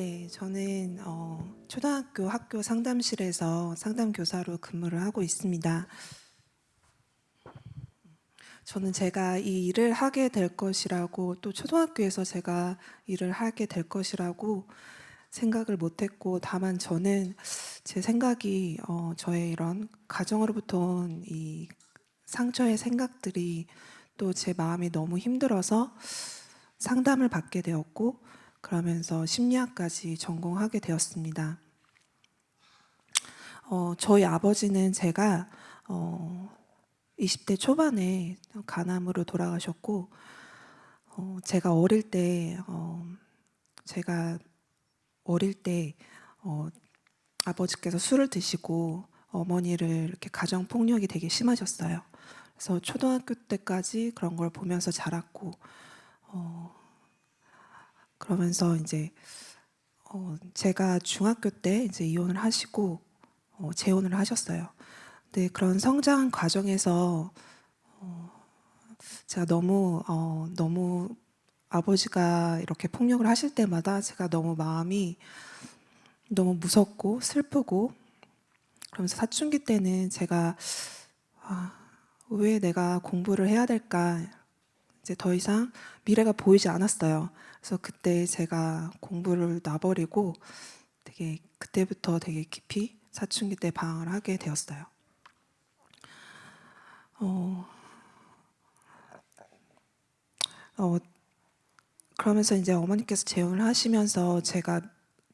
네, 저는 어, 초등학교 학교 상담실에서 상담 교사로 근무를 하고 있습니다. 저는 제가 이 일을 하게 될 것이라고 또 초등학교에서 제가 일을 하게 될 것이라고 생각을 못했고 다만 저는 제 생각이 어, 저의 이런 가정으로부터 온 이 상처의 생각들이 또 제 마음이 너무 힘들어서 상담을 받게 되었고 그러면서 심리학까지 전공하게 되었습니다. 어, 저희 아버지는 제가 어, 20대 초반에 간암으로 돌아가셨고 어, 제가 어릴 때 어, 제가 어릴 때 어, 아버지께서 술을 드시고 어머니를 이렇게 가정 폭력이 되게 심하셨어요. 그래서 초등학교 때까지 그런 걸 보면서 자랐고 어, 그러면서 이제 어, 제가 중학교 때 이제 이혼을 하시고 어, 재혼을 하셨어요. 근데 그런 성장 과정에서 어, 제가 너무 어, 너무 아버지가 이렇게 폭력을 하실 때마다 제가 너무 마음이 너무 무섭고 슬프고 그러면서 사춘기 때는 제가 아, 왜 내가 공부를 해야 될까 이제 더 이상 미래가 보이지 않았어요. 그래서 그때 제가 공부를 놔버리고 되게 그때부터 되게 깊이 사춘기 때 방황을 하게 되었어요. 어, 어, 그러면서 이제 어머니께서 재혼을 하시면서 제가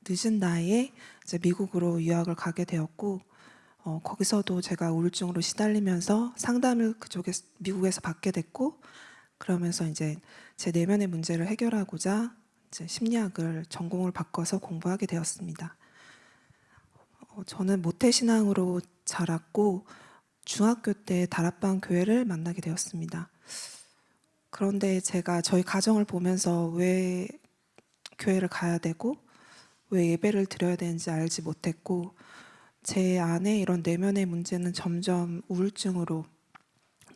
늦은 나이에 이제 미국으로 유학을 가게 되었고 어, 거기서도 제가 우울증으로 시달리면서 상담을 그쪽에 미국에서 받게 됐고 그러면서 이제 제 내면의 문제를 해결하고자 이제 심리학을 전공을 바꿔서 공부하게 되었습니다. 어, 저는 모태 신앙으로 자랐고 중학교 때 다락방 교회를 만나게 되었습니다. 그런데 제가 저희 가정을 보면서 왜 교회를 가야 되고 왜 예배를 드려야 되는지 알지 못했고 제 안에 이런 내면의 문제는 점점 우울증으로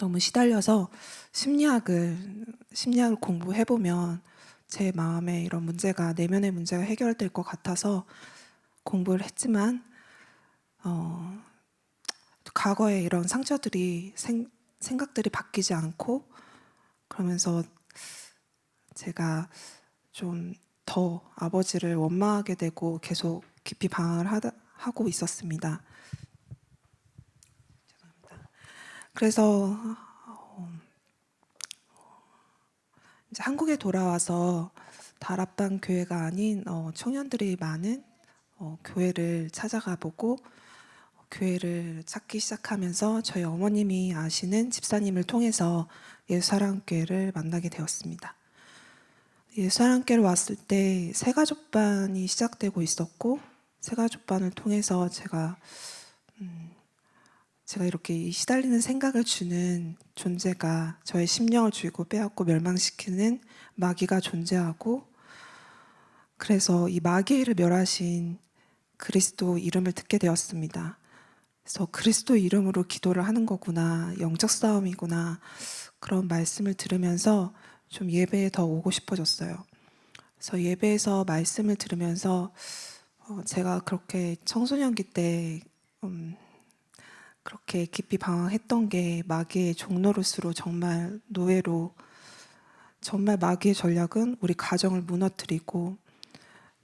너무 시달려서 심리학을 심리학을 공부해 보면 제 마음에 이런 문제가 내면의 문제가 해결될 것 같아서 공부를 했지만 어, 과거에 이런 상처들이 생, 생각들이 바뀌지 않고 그러면서 제가 좀 더 아버지를 원망하게 되고 계속 깊이 방황을 하고 있었습니다. 그래서 어, 이제 한국에 돌아와서 다락방 교회가 아닌 어, 청년들이 많은 어, 교회를 찾아가 보고 어, 교회를 찾기 시작하면서 저희 어머님이 아시는 집사님을 통해서 예수사랑교회를 만나게 되었습니다. 예수사랑교회를 왔을 때 새가족반이 시작되고 있었고 새가족반을 통해서 제가 음, 제가 이렇게 이 시달리는 생각을 주는 존재가 저의 심령을 주고 빼앗고 멸망시키는 마귀가 존재하고 그래서 이 마귀를 멸하신 그리스도 이름을 듣게 되었습니다. 그래서 그리스도 이름으로 기도를 하는 거구나 영적 싸움이구나 그런 말씀을 들으면서 좀 예배에 더 오고 싶어졌어요. 그래서 예배에서 말씀을 들으면서 어, 제가 그렇게 청소년기 때 음, 그렇게 깊이 방황했던 게 마귀의 종노릇으로 정말 노예로 정말 마귀의 전략은 우리 가정을 무너뜨리고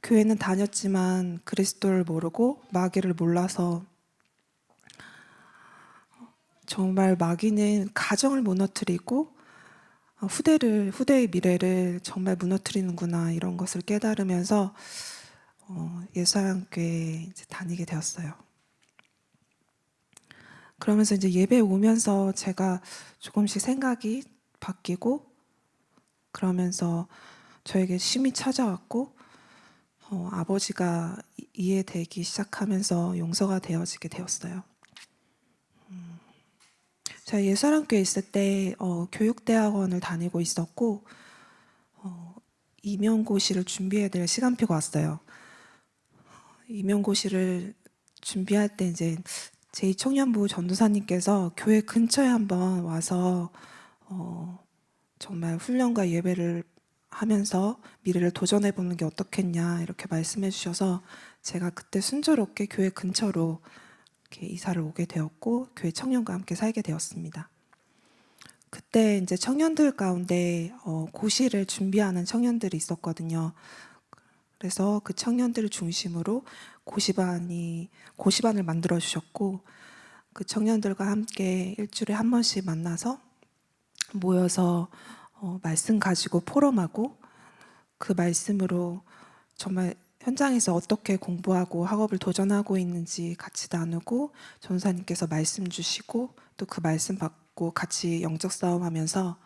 교회는 다녔지만 그리스도를 모르고 마귀를 몰라서 정말 마귀는 가정을 무너뜨리고 어, 후대를 후대의 미래를 정말 무너뜨리는구나 이런 것을 깨달으면서 어, 이제 다니게 되었어요. 그러면서 이제 예배 오면서 제가 조금씩 생각이 바뀌고 그러면서 저에게 쉼이 찾아왔고 어, 아버지가 이- 이해되기 시작하면서 용서가 되어지게 되었어요. 음, 제가 예사랑교회 있을 때 어, 교육대학원을 다니고 있었고 어, 임용고시를 준비해야 될 시간표가 왔어요. 임용고시를 준비할 때 이제 제2청년부 전도사님께서 교회 근처에 한번 와서 어, 정말 훈련과 예배를 하면서 미래를 도전해 보는 게 어떻겠냐 이렇게 말씀해 주셔서 제가 그때 순조롭게 교회 근처로 이렇게 이사를 오게 되었고 교회 청년과 함께 살게 되었습니다. 그때 이제 청년들 가운데 어, 고시를 준비하는 청년들이 있었거든요. 그래서 그 청년들을 중심으로 고시반이 고시반을 만들어 주셨고 그 청년들과 함께 일주일에 한 번씩 만나서 모여서 어, 말씀 가지고 포럼하고 그 말씀으로 정말 현장에서 어떻게 공부하고 학업을 도전하고 있는지 같이 나누고 전사님께서 말씀 주시고 또 그 말씀 받고 같이 영적 싸움하면서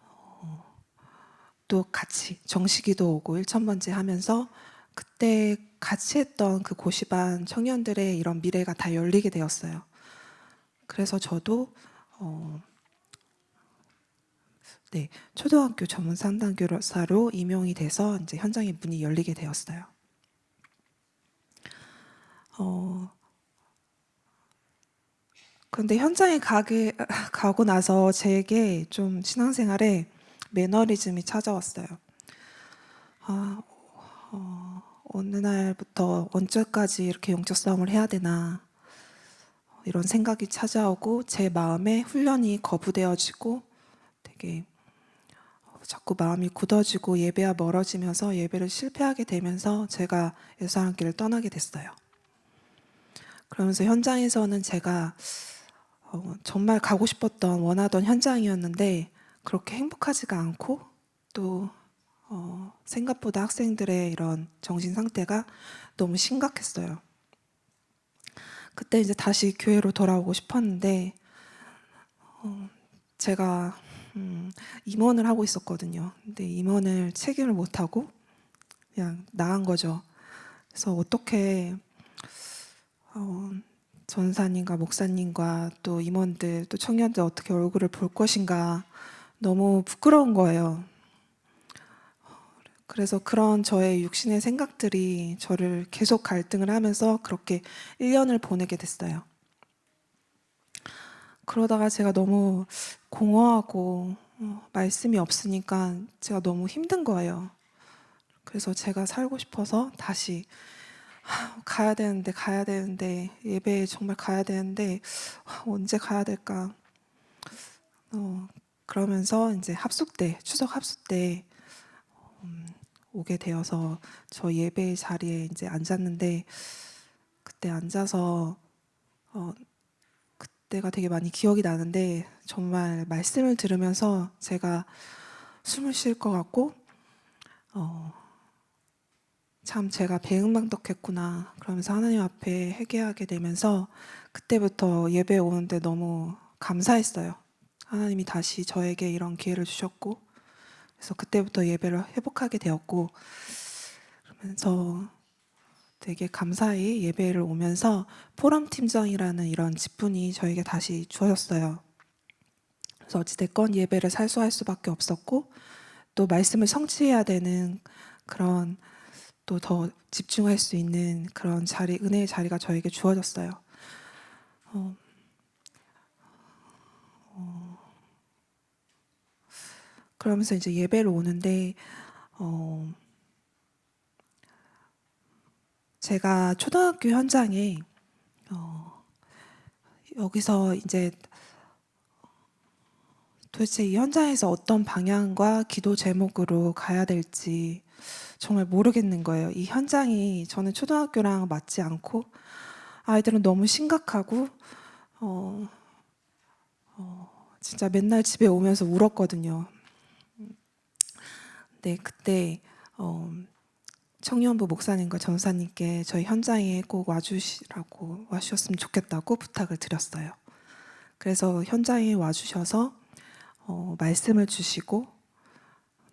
어, 또 같이 정식기도 오고 일천 번째 하면서 그때 같이 했던 그 고시반 청년들의 이런 미래가 다 열리게 되었어요. 그래서 저도 어, 네, 초등학교 전문 상담 교사로 임용이 돼서 이제 현장의 문이 열리게 되었어요. 어, 그런데 현장에 가게, 가고 나서 제게 좀 신앙생활에 매너리즘이 찾아왔어요. 아, 어, 어느 날부터 언제까지 이렇게 영적 싸움을 해야 되나 이런 생각이 찾아오고 제 마음에 훈련이 거부되어지고 되게 자꾸 마음이 굳어지고 예배와 멀어지면서 예배를 실패하게 되면서 제가 예수님 길을 떠나게 됐어요. 그러면서 현장에서는 제가 어, 정말 가고 싶었던 원하던 현장이었는데 그렇게 행복하지가 않고 또 어, 생각보다 학생들의 이런 정신 상태가 너무 심각했어요. 그때 이제 다시 교회로 돌아오고 싶었는데 어, 제가 음, 임원을 하고 있었거든요. 근데 임원을 책임을 못 하고 그냥 나간 거죠. 그래서 어떻게 어, 전사님과 목사님과 또 임원들 또 청년들 어떻게 얼굴을 볼 것인가 너무 부끄러운 거예요. 그래서 그런 저의 육신의 생각들이 저를 계속 갈등을 하면서 그렇게 1년을 보내게 됐어요. 그러다가 제가 너무 공허하고 어, 말씀이 없으니까 제가 너무 힘든 거예요. 그래서 제가 살고 싶어서 다시 하, 가야 되는데 가야 되는데 예배에 정말 가야 되는데 하, 언제 가야 될까? 어, 그러면서 이제 합숙 때 추석 합숙 때 음, 오게 되어서 저 예배 자리에 이제 앉았는데 그때 앉아서 어, 그때가 되게 많이 기억이 나는데 정말 말씀을 들으면서 제가 숨을 쉴 것 같고 어, 참 제가 배은망덕했구나 그러면서 하나님 앞에 회개하게 되면서 그때부터 예배 오는데 너무 감사했어요. 하나님이 다시 저에게 이런 기회를 주셨고 그래서 그때부터 예배를 회복하게 되었고 그러면서 되게 감사히 예배를 오면서 포럼 팀장이라는 이런 직분이 저에게 다시 주어졌어요. 그래서 어찌됐건 예배를 살수할 수밖에 없었고 또 말씀을 성취해야 되는 그런 또 더 집중할 수 있는 그런 자리 은혜의 자리가 저에게 주어졌어요. 어, 어, 그러면서 이제 예배를 오는데 어, 제가 초등학교 현장에 어, 여기서 이제 도대체 이 현장에서 어떤 방향과 기도 제목으로 가야 될지 정말 모르겠는 거예요. 이 현장이 저는 초등학교랑 맞지 않고 아이들은 너무 심각하고 어, 어, 진짜 맨날 집에 오면서 울었거든요. 네, 그때 어, 청년부 목사님과 전사님께 저희 현장에 꼭 와주시라고 와주셨으면 좋겠다고 부탁을 드렸어요. 그래서 현장에 와주셔서 어, 말씀을 주시고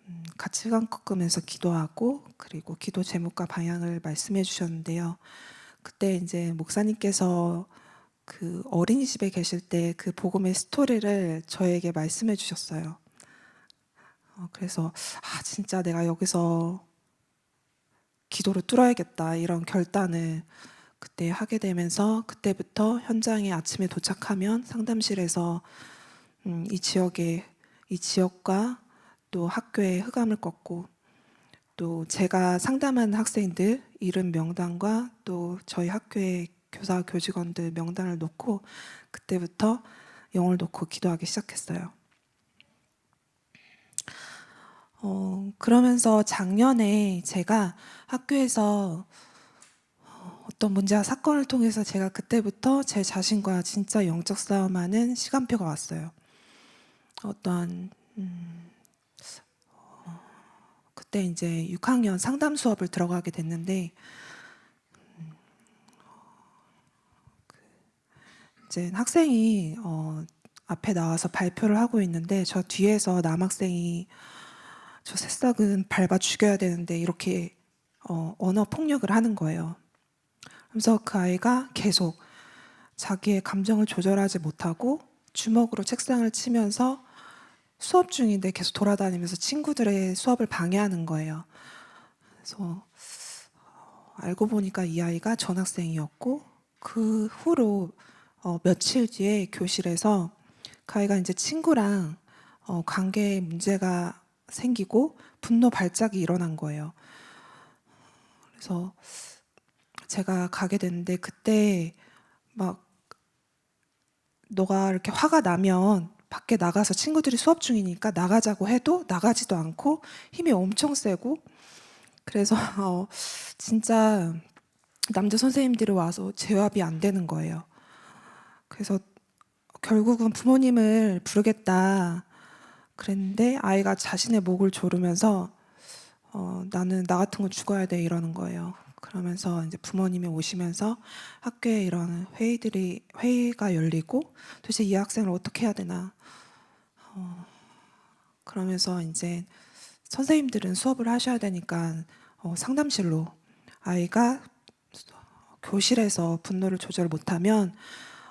음, 시간 꺾으면서 기도하고 그리고 기도 제목과 방향을 말씀해 주셨는데요. 그때 이제 목사님께서 그 어린이집에 계실 때 그 복음의 스토리를 저에게 말씀해 주셨어요. 어, 그래서 아 진짜 내가 여기서 기도로 뚫어야겠다 이런 결단을 그때 하게 되면서 그때부터 현장에 아침에 도착하면 상담실에서 음, 이 지역에 이 지역과 또 학교에 흑암을 껐고 또 제가 상담한 학생들 이름 명단과 또 저희 학교의 교사 교직원들 명단을 놓고 그때부터 영을 놓고 기도하기 시작했어요. 어, 그러면서 작년에 제가 학교에서 어, 어떤 문제와 사건을 통해서 제가 그때부터 제 자신과 진짜 영적 싸움하는 시간표가 왔어요. 어떤 음, 어, 그때 이제 6학년 상담 수업을 들어가게 됐는데 음, 그 이제 학생이 어, 앞에 나와서 발표를 하고 있는데 저 뒤에서 남학생이 저 새싹은 밟아 죽여야 되는데 이렇게 어, 언어 폭력을 하는 거예요. 그래서 그 아이가 계속 자기의 감정을 조절하지 못하고 주먹으로 책상을 치면서 수업 중인데 계속 돌아다니면서 친구들의 수업을 방해하는 거예요. 그래서 어, 알고 보니까 이 아이가 전학생이었고 그 후로 어, 며칠 뒤에 교실에서 그 아이가 이제 친구랑 어, 관계에 문제가 생기고 분노 발작이 일어난 거예요. 그래서 제가 가게 됐는데 그때 막 너가 이렇게 화가 나면 밖에 나가서 친구들이 수업 중이니까 나가자고 해도 나가지도 않고 힘이 엄청 세고 그래서 어, 진짜 남자 선생님들이 와서 제압이 안 되는 거예요. 그래서 결국은 부모님을 부르겠다 그랬는데 아이가 자신의 목을 조르면서 어, 나는 나 같은 건 죽어야 돼 이러는 거예요. 그러면서 이제 부모님이 오시면서 학교에 이런 회의들이 회의가 열리고 도대체 이 학생을 어떻게 해야 되나 어, 그러면서 이제 선생님들은 수업을 하셔야 되니까 어, 상담실로 아이가 교실에서 분노를 조절 못하면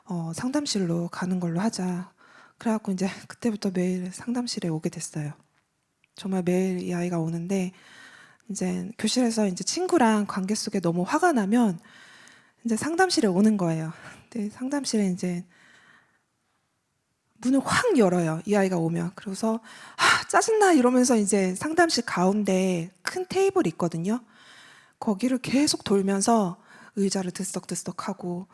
어, 상담실로 가는 걸로 하자. 그래갖고 이제 그때부터 매일 상담실에 오게 됐어요. 정말 매일 이 아이가 오는데 이제 교실에서 이제 친구랑 관계 속에 너무 화가 나면 이제 상담실에 오는 거예요. 근데 상담실에 이제 문을 확 열어요. 이 아이가 오면. 그래서 아, 짜증나 이러면서 이제 상담실 가운데 큰 테이블이 있거든요. 거기를 계속 돌면서 의자를 들썩들썩하고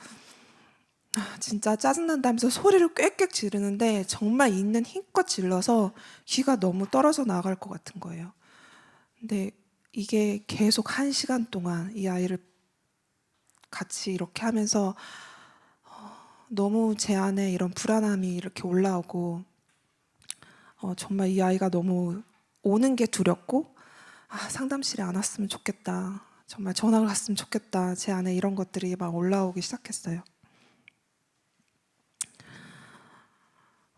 아, 진짜 짜증난다면서 소리를 꽥꽥 지르는데 정말 있는 힘껏 질러서 귀가 너무 떨어져 나갈 것 같은 거예요. 근데 이게 계속 한 시간 동안 이 아이를 같이 이렇게 하면서 어, 너무 제 안에 이런 불안함이 이렇게 올라오고 어, 정말 이 아이가 너무 오는 게 두렵고 아, 상담실에 안 왔으면 좋겠다. 정말 전학을 갔으면 좋겠다. 제 안에 이런 것들이 막 올라오기 시작했어요.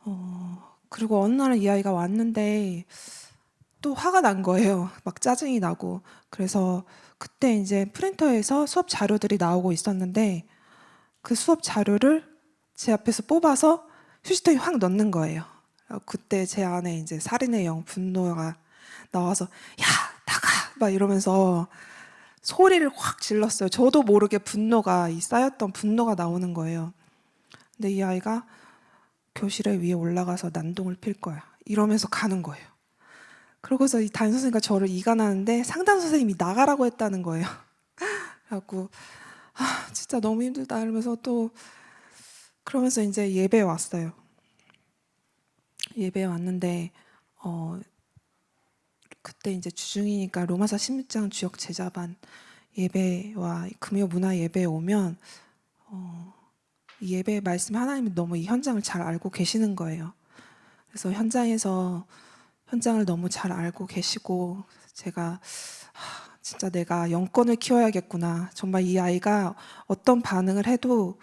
어, 그리고 어느 날이 아이가 왔는데 또 화가 난 거예요. 막 짜증이 나고. 그래서 그때 이제 프린터에서 수업 자료들이 나오고 있었는데 그 수업 자료를 제 앞에서 뽑아서 휴지통에 확 넣는 거예요. 그때 제 안에 이제 살인의 영 분노가 나와서 야 나가 막 이러면서 소리를 확 질렀어요. 저도 모르게 분노가 이 쌓였던 분노가 나오는 거예요. 근데 이 아이가 교실에 위에 올라가서 난동을 필 거야. 이러면서 가는 거예요. 그러고서 이 담임 선생님과 저를 이간하는데 상담 선생님이 나가라고 했다는 거예요. 그래갖고 아 진짜 너무 힘들다 이러면서 또 그러면서 이제 예배에 왔어요. 예배에 왔는데 어 그때 이제 주중이니까 로마서 16장 주역 제자반 예배와 금요 문화 예배에 오면 어, 이 예배 말씀 하나님이 너무 이 현장을 잘 알고 계시는 거예요. 그래서 현장에서 현장을 너무 잘 알고 계시고 제가 하, 진짜 내가 영권을 키워야겠구나. 정말 이 아이가 어떤 반응을 해도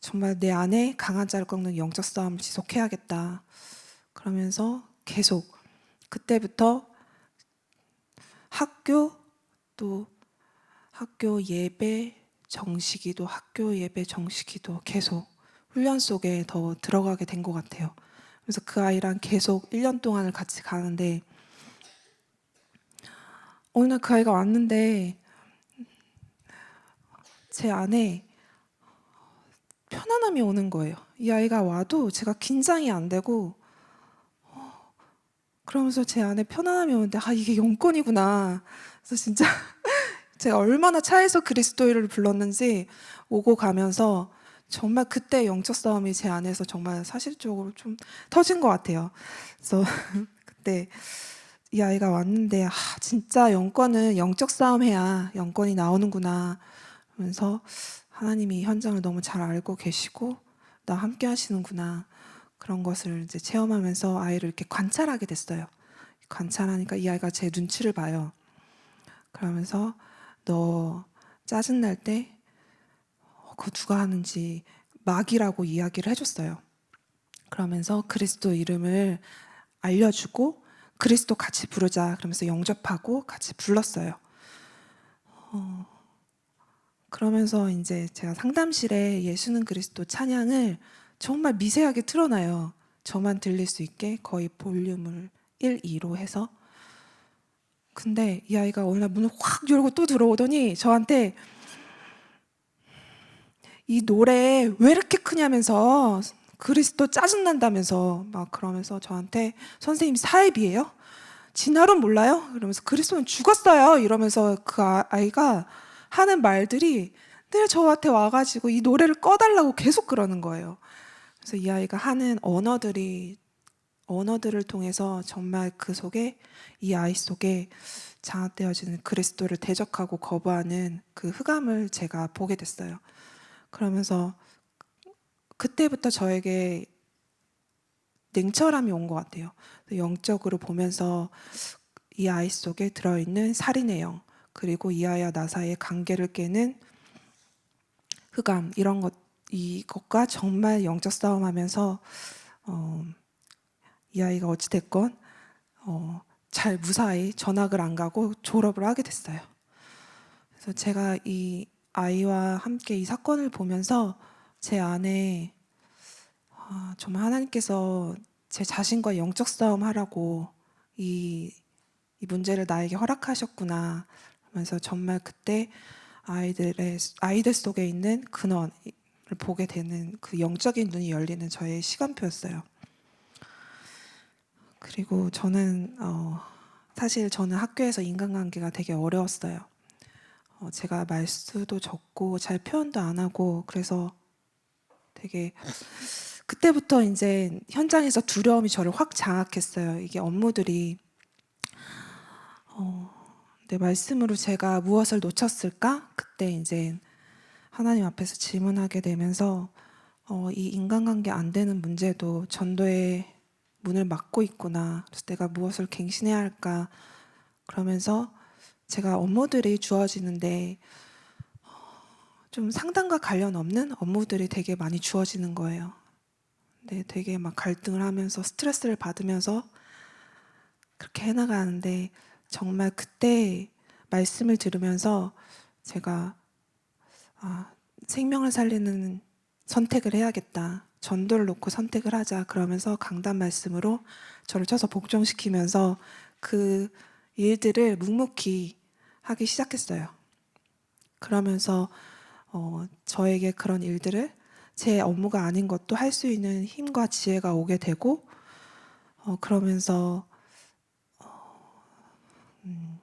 정말 내 안에 강한 자를 꺾는 영적 싸움을 지속해야겠다. 그러면서 계속 그때부터 학교 또 학교 예배 정식기도 학교 예배 정식기도 계속 훈련 속에 더 들어가게 된 것 같아요. 그래서 그 아이랑 계속 1년 동안을 같이 가는데 어느 날 그 아이가 왔는데 제 안에 편안함이 오는 거예요. 이 아이가 와도 제가 긴장이 안 되고 어, 그러면서 제 안에 편안함이 오는데 아 이게 영권이구나. 그래서 진짜 제가 얼마나 차에서 그리스도를 불렀는지 오고 가면서 정말 그때 영적 싸움이 제 안에서 정말 사실적으로 좀 터진 것 같아요. 그래서 그때 이 아이가 왔는데 아 진짜 영권은 영적 싸움 해야 영권이 나오는구나 하면서 하나님이 현장을 너무 잘 알고 계시고 나 함께 하시는구나 그런 것을 이제 체험하면서 아이를 이렇게 관찰하게 됐어요. 관찰하니까 이 아이가 제 눈치를 봐요. 그러면서 너 짜증 날 때 그 누가 하는지 막이라고 이야기를 해줬어요. 그러면서 그리스도 이름을 알려주고 그리스도 같이 부르자 그러면서 영접하고 같이 불렀어요. 어, 그러면서 이제 제가 상담실에 예수는 그리스도 찬양을 정말 미세하게 틀어놔요. 저만 들릴 수 있게 거의 볼륨을 1, 2로 해서. 근데 이 아이가 어느 날 문을 확 열고 또 들어오더니 저한테 이 노래 왜 이렇게 크냐면서 그리스도 짜증난다면서 막 그러면서 저한테 선생님 사입이에요? 진화론 몰라요? 그러면서 그리스도는 죽었어요 이러면서 그 아- 아이가 하는 말들이 늘 저한테 와가지고 이 노래를 꺼달라고 계속 그러는 거예요. 그래서 이 아이가 하는 언어들이 언어들을 통해서 정말 그 속에 이 아이 속에 장악되어지는 그리스도를 대적하고 거부하는 그 흑암을 제가 보게 됐어요. 그러면서 그때부터 저에게 냉철함이 온 것 같아요. 영적으로 보면서 이 아이 속에 들어있는 살인의 영, 그리고 이 아이와 나 사이의 관계를 깨는 흑암 이런 것 이것과 정말 영적 싸움하면서 어, 이 아이가 어찌 됐건 어, 잘 무사히 전학을 안 가고 졸업을 하게 됐어요. 그래서 제가 이 아이와 함께 이 사건을 보면서 제 안에 아, 정말 하나님께서 제 자신과 영적 싸움 하라고 이, 이 문제를 나에게 허락하셨구나 하면서 정말 그때 아이들의 아이들 속에 있는 근원을 보게 되는 그 영적인 눈이 열리는 저의 시간표였어요. 그리고 저는 어, 사실 저는 학교에서 인간관계가 되게 어려웠어요. 어, 제가 말수도 적고 잘 표현도 안 하고 그래서 되게 그때부터 이제 현장에서 두려움이 저를 확 장악했어요. 이게 업무들이 어, 내 말씀으로 제가 무엇을 놓쳤을까? 그때 이제 하나님 앞에서 질문하게 되면서 어, 이 인간관계 안 되는 문제도 전도의 문을 막고 있구나. 그래서 내가 무엇을 갱신해야 할까? 그러면서 제가 업무들이 주어지는데 좀 상담과 관련 없는 업무들이 되게 많이 주어지는 거예요. 근데 되게 막 갈등을 하면서 스트레스를 받으면서 그렇게 해나가는데 정말 그때 말씀을 들으면서 제가 아, 생명을 살리는 선택을 해야겠다. 전도를 놓고 선택을 하자. 그러면서 강단 말씀으로 저를 쳐서 복종시키면서 그 일들을 묵묵히 하기 시작했어요. 그러면서 어, 저에게 그런 일들을 제 업무가 아닌 것도 할 수 있는 힘과 지혜가 오게 되고 어, 그러면서 어, 음,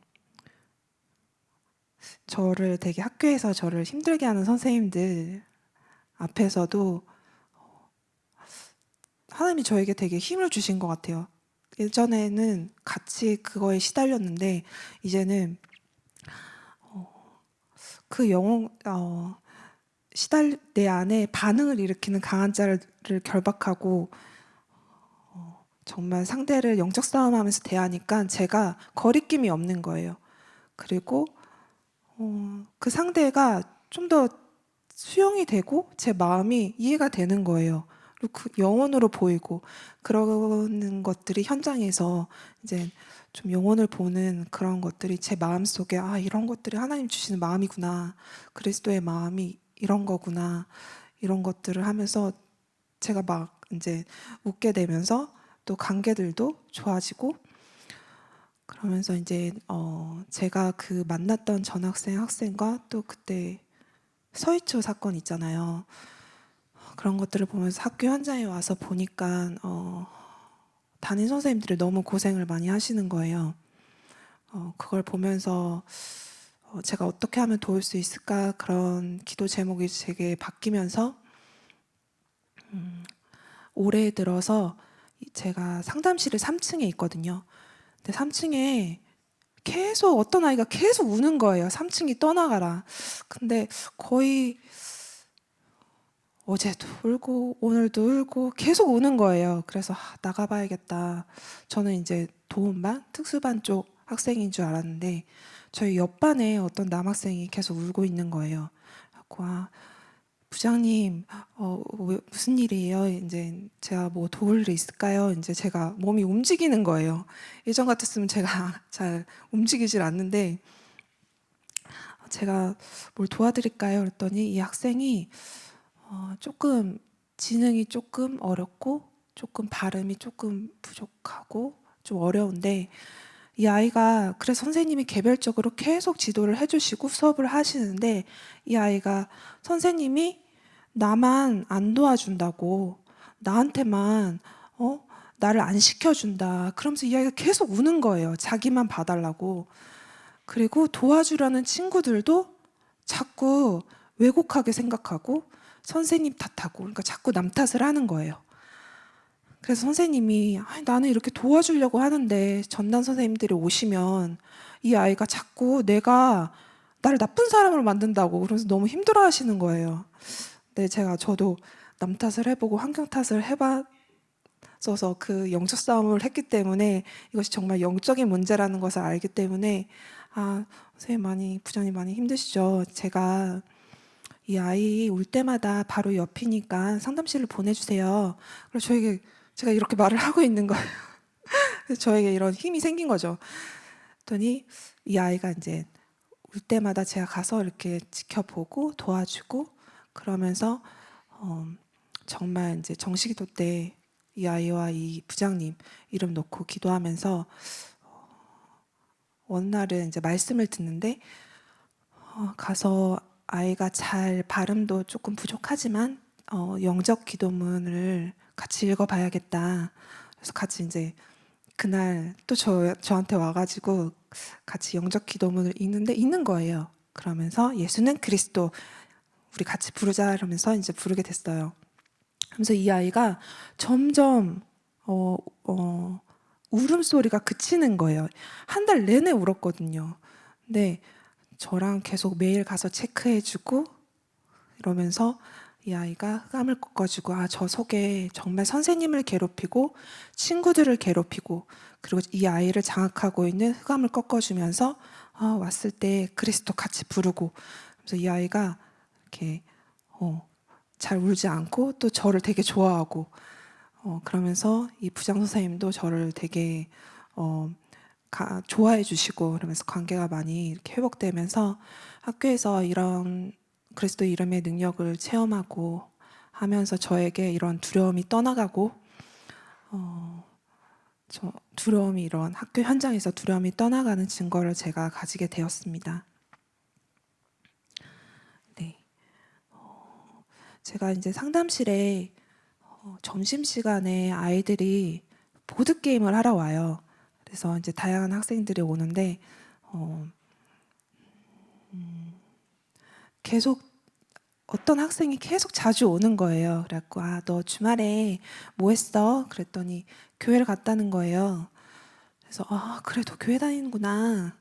저를 되게 학교에서 저를 힘들게 하는 선생님들 앞에서도 하나님이 저에게 되게 힘을 주신 것 같아요. 예전에는 같이 그거에 시달렸는데 이제는 어, 그 영혼 어, 시달 내 안에 반응을 일으키는 강한 자를 결박하고 어, 정말 상대를 영적 싸움하면서 대하니까 제가 거리낌이 없는 거예요. 그리고 어, 그 상대가 좀 더 수용이 되고 제 마음이 이해가 되는 거예요. 그 영혼으로 보이고 그러는 것들이 현장에서 이제 좀 영혼을 보는 그런 것들이 제 마음 속에 아 이런 것들이 하나님 주시는 마음이구나 그리스도의 마음이 이런 거구나 이런 것들을 하면서 제가 막 이제 웃게 되면서 또 관계들도 좋아지고 그러면서 이제 어 제가 그 만났던 전학생 학생과 또 그때 서희초 사건 있잖아요. 그런 것들을 보면서 학교 현장에 와서 보니까 어, 담임 선생님들이 너무 고생을 많이 하시는 거예요. 어, 그걸 보면서 어, 제가 어떻게 하면 도울 수 있을까 그런 기도 제목이 제게 바뀌면서 음, 올해 들어서 이- 제가 상담실을 3층에 있거든요. 근데 3층에 계속 어떤 아이가 계속 우는 거예요. 3층이 떠나가라. 근데 거의 어제도 울고 오늘도 울고 계속 우는 거예요. 그래서 아, 나가봐야겠다. 저는 이제 도움반, 특수반 쪽 학생인 줄 알았는데 저희 옆반에 어떤 남학생이 계속 울고 있는 거예요. 그래갖고 아, 부장님, 어, 왜- 무슨 일이에요? 이제 제가 뭐 도울 일 있을까요? 이제 제가 몸이 움직이는 거예요. 예전 같았으면 제가 잘 움직이질 않는데 제가 뭘 도와드릴까요? 그랬더니 이 학생이 어, 조금 지능이 조금 어렵고 조금 발음이 조금 부족하고 좀 어려운데 이 아이가 그래서 선생님이 개별적으로 계속 지도를 해주시고 수업을 하시는데 이 아이가 선생님이 나만 안 도와준다고 나한테만 어 나를 안 시켜준다. 그러면서 이 아이가 계속 우는 거예요. 자기만 봐달라고. 그리고 도와주려는 친구들도 자꾸 왜곡하게 생각하고 선생님 탓하고 그러니까 자꾸 남 탓을 하는 거예요. 그래서 선생님이 "나는 이렇게 도와주려고 하는데 전담 선생님들이 오시면 이 아이가 자꾸 내가 나를 나쁜 사람으로 만든다고 그러면서 너무 힘들어 하시는 거예요. 근데 제가 저도 남 탓을 해보고 환경 탓을 해봤어서 그 영적 싸움을 했기 때문에 이것이 정말 영적인 문제라는 것을 알기 때문에 아 선생님 많이 부장님 많이 힘드시죠. 제가 이 아이 울 때마다 바로 옆이니까 상담실을 보내주세요. 그래서 저에게 제가 이렇게 말을 하고 있는 거예요. 저에게 이런 힘이 생긴 거죠. 그랬더니 이 아이가 이제 울 때마다 제가 가서 이렇게 지켜보고 도와주고 그러면서 어, 정말 이제 정식기도 때 이 아이와 이 부장님 이름 놓고 기도하면서 어느 날은 이제 말씀을 듣는데 어, 가서 아이가 잘 발음도 조금 부족하지만 어, 영적 기도문을 같이 읽어봐야겠다. 그래서 같이 이제 그날 또 저, 저한테 와가지고 같이 영적 기도문을 읽는데 읽는 거예요. 그러면서 예수는 그리스도 우리 같이 부르자 이러면서 이제 부르게 됐어요. 그러면서 이 아이가 점점 어, 어, 울음소리가 그치는 거예요. 한 달 내내 울었거든요. 근데 저랑 계속 매일 가서 체크해주고 이러면서 이 아이가 흑암을 꺾어주고 아 저 속에 정말 선생님을 괴롭히고 친구들을 괴롭히고 그리고 이 아이를 장악하고 있는 흑암을 꺾어주면서 아, 왔을 때 그리스도 같이 부르고. 그래서 이 아이가 이렇게 어, 잘 울지 않고 또 저를 되게 좋아하고 어, 그러면서 이 부장 선생님도 저를 되게 어, 가, 좋아해 주시고 그러면서 관계가 많이 이렇게 회복되면서 학교에서 이런 그리스도 이름의 능력을 체험하고 하면서 저에게 이런 두려움이 떠나가고 어, 저 두려움이 이런 학교 현장에서 두려움이 떠나가는 증거를 제가 가지게 되었습니다. 네, 어, 제가 이제 상담실에 어, 점심 시간에 아이들이 보드 게임을 하러 와요. 그래서 이제 다양한 학생들이 오는데 어, 음, 계속 어떤 학생이 계속 자주 오는 거예요. 그래갖고 아 너 주말에 뭐 했어? 그랬더니 교회를 갔다는 거예요. 그래서 아 그래도 교회 다니는구나.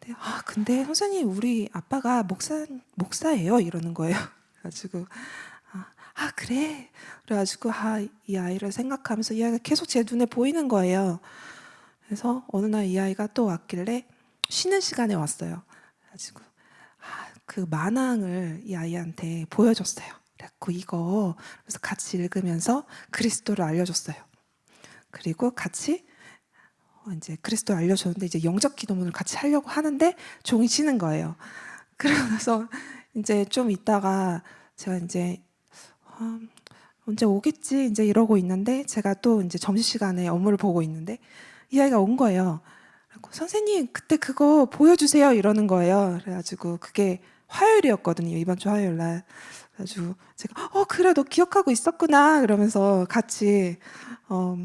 근데 아 근데 선생님 우리 아빠가 목사 목사예요 이러는 거예요. 그래가지고 아, 아 그래. 그래가지고 아 이 아이를 생각하면서 이 아이가 계속 제 눈에 보이는 거예요. 그래서 어느 날 이 아이가 또 왔길래 쉬는 시간에 왔어요. 그래가지고 아, 그 만왕을 이 아이한테 보여줬어요. 그래갖고 이거 그래서 같이 읽으면서 그리스도를 알려줬어요. 그리고 같이 어, 이제 그리스도 를 알려줬는데 이제 영적 기도문을 같이 하려고 하는데 종이 치는 거예요. 그러면서 이제 좀 있다가 제가 이제 아, 언제 오겠지 이제 이러고 있는데 제가 또 이제 점심 시간에 업무를 보고 있는데 이 아이가 온 거예요. 선생님 그때 그거 보여주세요. 이러는 거예요. 그래가지고 그게 화요일이었거든요 이번 주 화요일 날. 그래가지고 제가 어 그래. 너 기억하고 있었구나. 그러면서 같이 어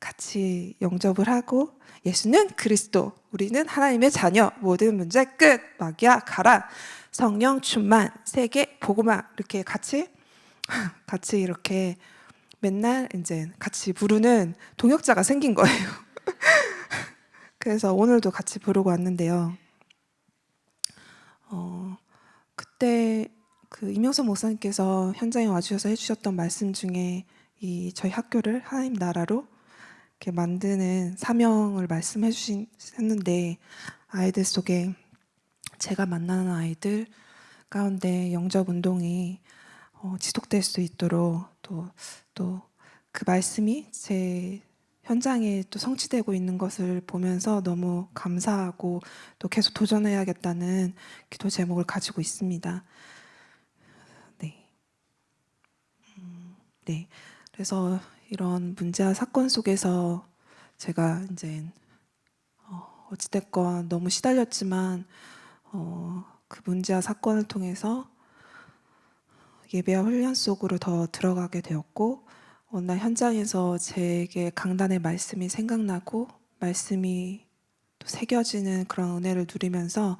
같이 영접을 하고 예수는 그리스도, 우리는 하나님의 자녀, 모든 문제 끝, 마귀야 가라, 성령 충만, 세계 복음화. 이렇게 같이 같이 이렇게 맨날 이제 같이 부르는 동역자가 생긴 거예요. 그래서 오늘도 같이 부르고 왔는데요. 어, 그때 그 이명선 목사님께서 현장에 와주셔서 해주셨던 말씀 중에 이 저희 학교를 하나님 나라로 이렇게 만드는 사명을 말씀해 주셨는데 아이들 속에 제가 만나는 아이들 가운데 영접 운동이 어, 지속될 수 있도록 또 또 그 말씀이 제 현장에 또 성취되고 있는 것을 보면서 너무 감사하고 또 계속 도전해야겠다는 기도 제목을 가지고 있습니다. 네. 음, 네. 그래서 이런 문제와 사건 속에서 제가 이제 어, 어찌됐건 너무 시달렸지만 어, 그 문제와 사건을 통해서 예배와 훈련 속으로 더 들어가게 되었고 어느 날 현장에서 제게 강단의 말씀이 생각나고 말씀이 또 새겨지는 그런 은혜를 누리면서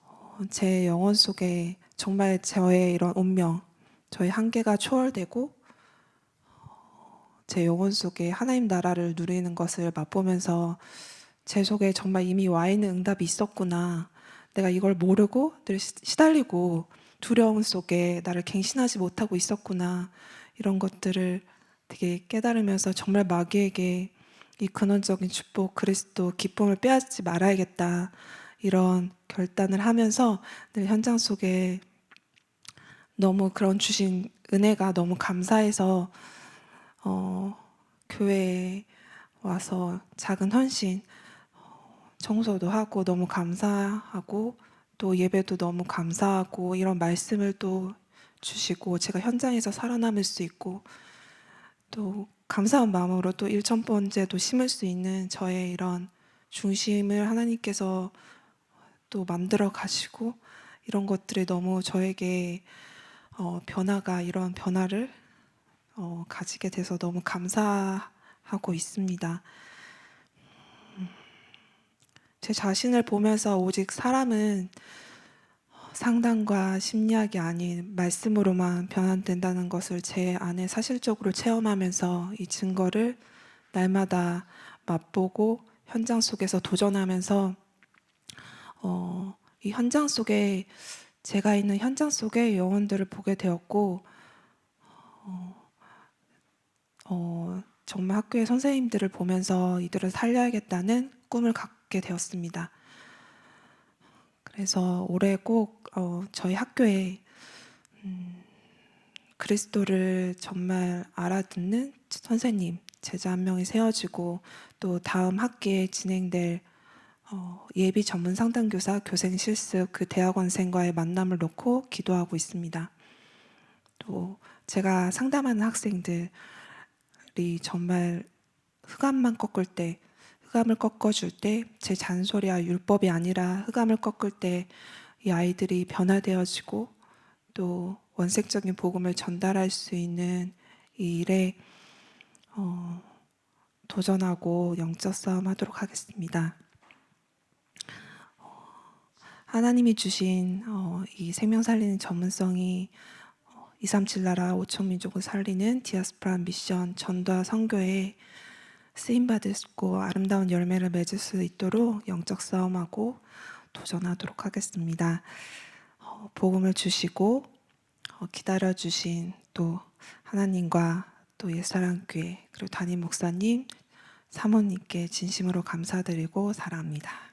어, 제 영혼 속에 정말 저의 이런 운명, 저의 한계가 초월되고 어, 제 영혼 속에 하나님 나라를 누리는 것을 맛보면서 제 속에 정말 이미 와 있는 응답이 있었구나. 내가 이걸 모르고 늘 시- 시달리고 두려움 속에 나를 갱신하지 못하고 있었구나. 이런 것들을 되게 깨달으면서 정말 마귀에게 이 근원적인 축복, 그리스도 기쁨을 빼앗지 말아야겠다. 이런 결단을 하면서 늘 현장 속에 너무 그런 주신 은혜가 너무 감사해서 어, 교회에 와서 작은 헌신 어, 청소도 하고 너무 감사하고 또 예배도 너무 감사하고 이런 말씀을 또 주시고 제가 현장에서 살아남을 수 있고 또 감사한 마음으로 또 일천 번째도 심을 수 있는 저의 이런 중심을 하나님께서 또 만들어 가시고 이런 것들이 너무 저에게 어, 변화가 이런 변화를 어, 가지게 돼서 너무 감사하고 있습니다. 음, 제 자신을 보면서 오직 사람은 상담과 심리학이 아닌 말씀으로만 변환된다는 것을 제 안에 사실적으로 체험하면서 이 증거를 날마다 맛보고 현장 속에서 도전하면서 어, 이 현장 속에 제가 있는 현장 속의 영혼들을 보게 되었고 어, 어, 정말 학교의 선생님들을 보면서 이들을 살려야겠다는 꿈을 갖게 되었습니다. 그래서 올해 꼭 어, 저희 학교에 음, 그리스도를 정말 알아듣는 선생님, 제자 한 명이 세워지고 또 다음 학기에 진행될 어, 예비 전문 상담 교사 교생 실습 그 대학원생과의 만남을 놓고 기도하고 있습니다. 또 제가 상담하는 학생들이 정말 흑암만 꺾을 때 흑암을 꺾어줄 때 제 잔소리와 율법이 아니라 흑암을 꺾을 때 이 아이들이 변화되어지고 또 원색적인 복음을 전달할 수 있는 이 일에 어, 도전하고 영적 싸움 하도록 하겠습니다. 어, 하나님이 주신 어, 이 생명 살리는 전문성이 237 나라 5천 민족을 살리는 디아스포라 미션 전도와 선교에 쓰임 받으시고 아름다운 열매를 맺을 수 있도록 영적 싸움하고 도전하도록 하겠습니다. 어, 복음을 주시고 어, 기다려 주신 또 하나님과 또 옛사랑교회 그리고 담임 목사님 사모님께 진심으로 감사드리고 사랑합니다.